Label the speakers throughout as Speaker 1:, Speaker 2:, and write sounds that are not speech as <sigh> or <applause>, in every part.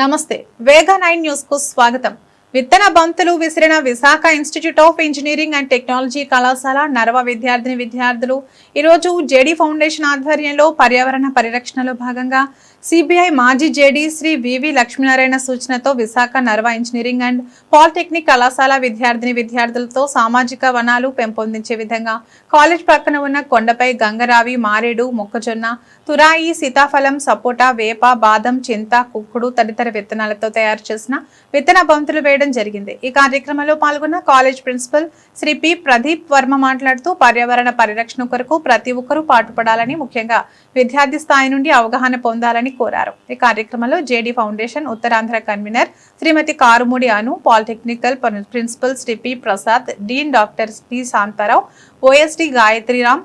Speaker 1: నమస్తే. వేగా నైన్ న్యూస్కు స్వాగతం. విత్తన బంతులు విసిరిన Visakha institute of engineering and technology కళాశాల నరవ విద్యార్థిని విద్యార్థులు. ఈరోజు జేడీ ఫౌండేషన్ ఆధ్వర్యంలో పర్యావరణ పరిరక్షణలో భాగంగా సిబిఐ మాజీ JD Shri V V Lakshminarayana సూచనతో Visakha Narva engineering and polytechnic కళాశాల విద్యార్థిని విద్యార్థులతో సామాజిక వనాలు పెంపొందించే విధంగా కాలేజ్ పక్కన ఉన్న కొండపై గంగరావి మారేడు మొక్కజొన్న తురాయి సీతాఫలం సపోటా వేప బాదం చింత కుక్కుడు తదితర విత్తనాలతో తయారు చేసిన విత్తన బంతులు వేయడం జరిగింది. ఈ కార్యక్రమంలో పాల్గొన్న college principal Shri P. Pradeep Varma మాట్లాడుతూ పర్యావరణ పరిరక్షణ కొరకు ప్రతి ఒక్కరూ పాటుపడాలని ముఖ్యంగా విద్యార్థి స్థాయి నుండి అవగాహన పొందాలని కోరారు. ఈ కార్యక్రమంలో JD foundation Uttarandhra convener Shrimati Karumudi Anu polytechnical principal Shri P Prasad dean doctor P Shantarao OSD Gayatriram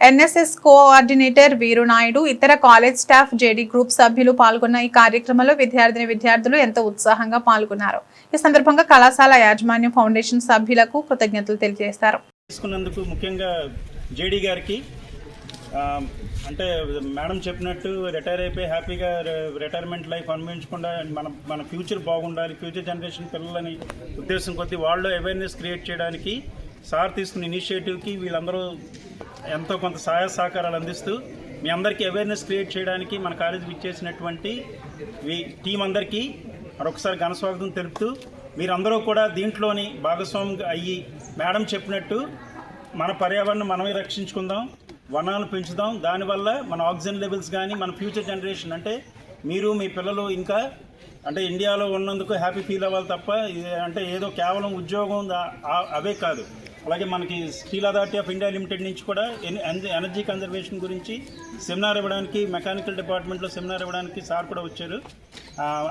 Speaker 1: NSS coordinator Veerunaidu ఇతర కాలేజ్ స్టాఫ్ జేడీ గ్రూప్ సభ్యులు పాల్గొన్న ఈ కార్యక్రమంలో విద్యార్థిని విద్యార్థులు ఎంతో ఉత్సాహంగా పాల్గొన్నారు. ఈ సందర్భంగా కళాశాల యాజమాన్యం ఫౌండేషన్ సభ్యులకు కృతజ్ఞతలు తెలియజేశారు
Speaker 2: తీసుకున్నందుకు ముఖ్యంగా జేడీ గారికి Um, అంటే మేడం చెప్పినట్టు రిటైర్ అయిపోయి హ్యాపీగా రిటైర్మెంట్ లైఫ్ అనుభవించకుండా మన మన ఫ్యూచర్ బాగుండాలి ఫ్యూచర్ జనరేషన్ పిల్లలని ఉద్దేశం కొద్దీ వాళ్ళు అవేర్నెస్ క్రియేట్ చేయడానికి సార్ తీసుకున్న ఇనిషియేటివ్కి వీళ్ళందరూ ఎంతో కొంత సహాయ సహకారాలు అందిస్తూ మీ అందరికీ అవేర్నెస్ క్రియేట్ చేయడానికి మన కాలేజీకి ఇచ్చేసినటువంటి టీం అందరికీ మరొకసారి ఘనస్వాగతం తెలుపుతూ మీరందరూ కూడా దీంట్లోని భాగస్వామి అయ్యి మేడం చెప్పినట్టు మన పర్యావరణం మనమే రక్షించుకుందాం. వనాలు పెంచుదాం. దానివల్ల మన ఆక్సిజన్ లెవెల్స్ కానీ మన ఫ్యూచర్ జనరేషన్ అంటే మీరు మీ పిల్లలు ఇంకా అంటే ఇండియాలో ఉన్నందుకు హ్యాపీ ఫీల్ అవ్వాలి తప్ప ఇది- అంటే ఏదో కేవలం ఉద్యోగం అవే కాదు. అలాగే మనకి steel authority of India limited నుంచి కూడా ఎన్- ఎన్- ఎనర్జీ కన్జర్వేషన్ గురించి సెమినార్ ఇవ్వడానికి మెకానికల్ డిపార్ట్మెంట్లో సెమినార్ ఇవ్వడానికి సార్ కూడా వచ్చారు.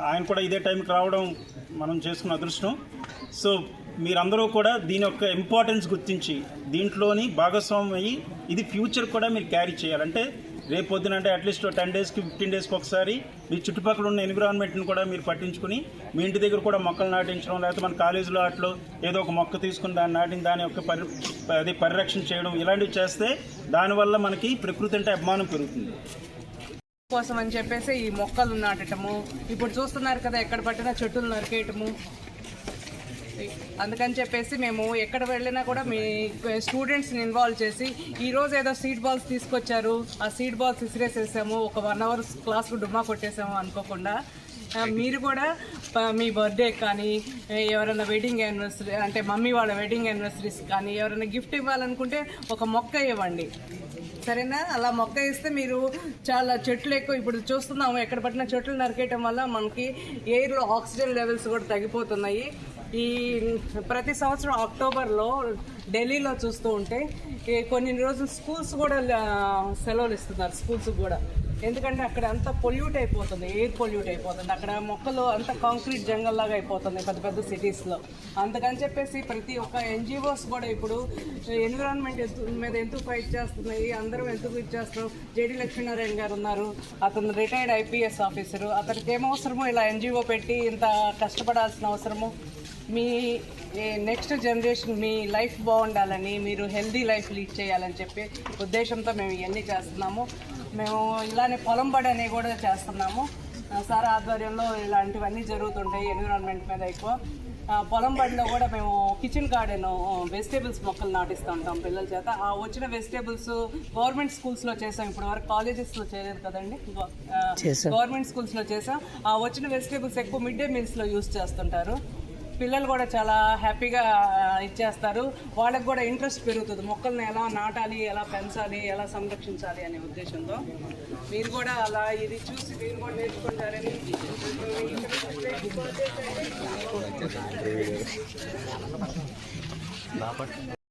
Speaker 2: ఆయన కూడా ఇదే టైంకి రావడం మనం చేసుకున్న అదృష్టం. సో మీరందరూ కూడా దీని యొక్క ఇంపార్టెన్స్ గుర్తించి దీంట్లోని భాగస్వామ్యం అయ్యి ఇది ఫ్యూచర్ కూడా మీరు క్యారీ చేయాలంటే రేపు పొద్దున అంటే అట్లీస్ట్ టెన్ డేస్కి ఫిఫ్టీన్ డేస్కి ఒకసారి మీ చుట్టుపక్కల ఉన్న ఎన్విరాన్మెంట్ని కూడా మీరు పట్టించుకుని మీ ఇంటి దగ్గర కూడా మొక్కలు నాటించడం లేకపోతే మన కాలేజీలో అట్లో ఏదో ఒక మొక్క తీసుకుని దాన్ని నాటిన దాని యొక్క పరి అది పరిరక్షణ చేయడం ఇలాంటివి చేస్తే దానివల్ల మనకి ప్రకృతి అంటే అభిమానం పెరుగుతుంది.
Speaker 3: కోసం అని చెప్పేసి ఈ మొక్కలు నాటటము ఇప్పుడు చూస్తున్నారు కదా ఎక్కడ పట్టినా చెట్టులు నరికేయటము అందుకని చెప్పేసి మేము ఎక్కడ వెళ్ళినా కూడా మీ స్టూడెంట్స్ని ఇన్వాల్వ్ చేసి ఈరోజు ఏదో సీట్ బాల్స్ తీసుకొచ్చారు. ఆ సీట్ బాల్స్ ఇసిరేసేసాము. ఒక వన్ అవర్ క్లాస్కు డుమ్మా కొట్టేసాము అనుకోకుండా. మీరు కూడా మీ బర్త్డే కానీ ఎవరైనా వెడ్డింగ్ యానివర్సరీ అంటే మమ్మీ వాళ్ళ వెడ్డింగ్ యానివర్సరీస్ కానీ ఎవరైనా గిఫ్ట్ ఇవ్వాలనుకుంటే ఒక మొక్క ఇవ్వండి. సరేనా? అలా మొక్క ఇస్తే మీరు చాలా చెట్లు ఎక్కువ ఇప్పుడు చూస్తున్నాము. ఎక్కడ పట్టిన చెట్లు నరికేయటం వల్ల మనకి ఎయిర్లో ఆక్సిజన్ లెవెల్స్ కూడా తగ్గిపోతున్నాయి. ఈ ప్రతి సంవత్సరం అక్టోబర్లో ఢిల్లీలో చూస్తూ ఉంటే ఈ కొన్ని రోజులు స్కూల్స్ కూడా సెలవులు ఇస్తున్నారు స్కూల్స్ కూడా. ఎందుకంటే అక్కడ అంతా పొల్యూట్ అయిపోతుంది ఎయిర్ పొల్యూట్ అయిపోతుంది. అక్కడ మొక్కలు అంత కాంక్రీట్ జంగల్ లాగా అయిపోతుంది పెద్ద పెద్ద సిటీస్లో అందుకని చెప్పేసి ప్రతి ఒక్క ఎన్జిఓస్ కూడా ఇప్పుడు ఎన్విరాన్మెంట్ మీద ఎందుకు ఫైట్ చేస్తున్నాయి అందరూ ఎందుకు ఇది చేస్తున్నాం జేడి లక్ష్మీనారాయణ గారు ఉన్నారు అతను రిటైర్డ్ ఐపీఎస్ ఆఫీసరు అతనికి ఏమవసరమో ఇలా ఎన్జిఓ పెట్టి ఇంత కష్టపడాల్సిన అవసరము? మీ నెక్స్ట్ జనరేషన్ మీ లైఫ్ బాగుండాలని మీరు హెల్దీ లైఫ్ లీడ్ చేయాలని చెప్పి ఉద్దేశంతో మేము ఇవన్నీ చేస్తున్నాము. మేము ఇలానే పొలం బడి అనేవి కూడా చేస్తున్నాము. సార్ ఆధ్వర్యంలో ఇలాంటివన్నీ జరుగుతుంటాయి ఎన్విరాన్మెంట్ మీద ఎక్కువ. పొలం బడిలో కూడా మేము కిచెన్ గార్డెన్ వెజిటేబుల్స్ మొక్కలు నాటిస్తూ ఉంటాం పిల్లల చేత. ఆ వచ్చిన వెజిటేబుల్స్ గవర్నమెంట్ స్కూల్స్లో చేసాం ఇప్పుడు వరకు కాలేజెస్లో చేయలేదు కదండి. గవర్నమెంట్ స్కూల్స్లో చేసాం. ఆ వచ్చిన వెజిటేబుల్స్ ఎక్కువ మిడ్ డే మీల్స్లో యూస్ చేస్తుంటారు. పిల్లలు కూడా చాలా హ్యాపీగా ఇచ్చేస్తారు. వాళ్ళకి కూడా ఇంట్రెస్ట్ పెరుగుతుంది. మొక్కల్ని ఎలా నాటాలి ఎలా పెంచాలి ఎలా సంరక్షించాలి అనే ఉద్దేశంతో. మీరు కూడా అలా ఇది చూసి మీరు కూడా నేర్చుకుంటారని <laughs>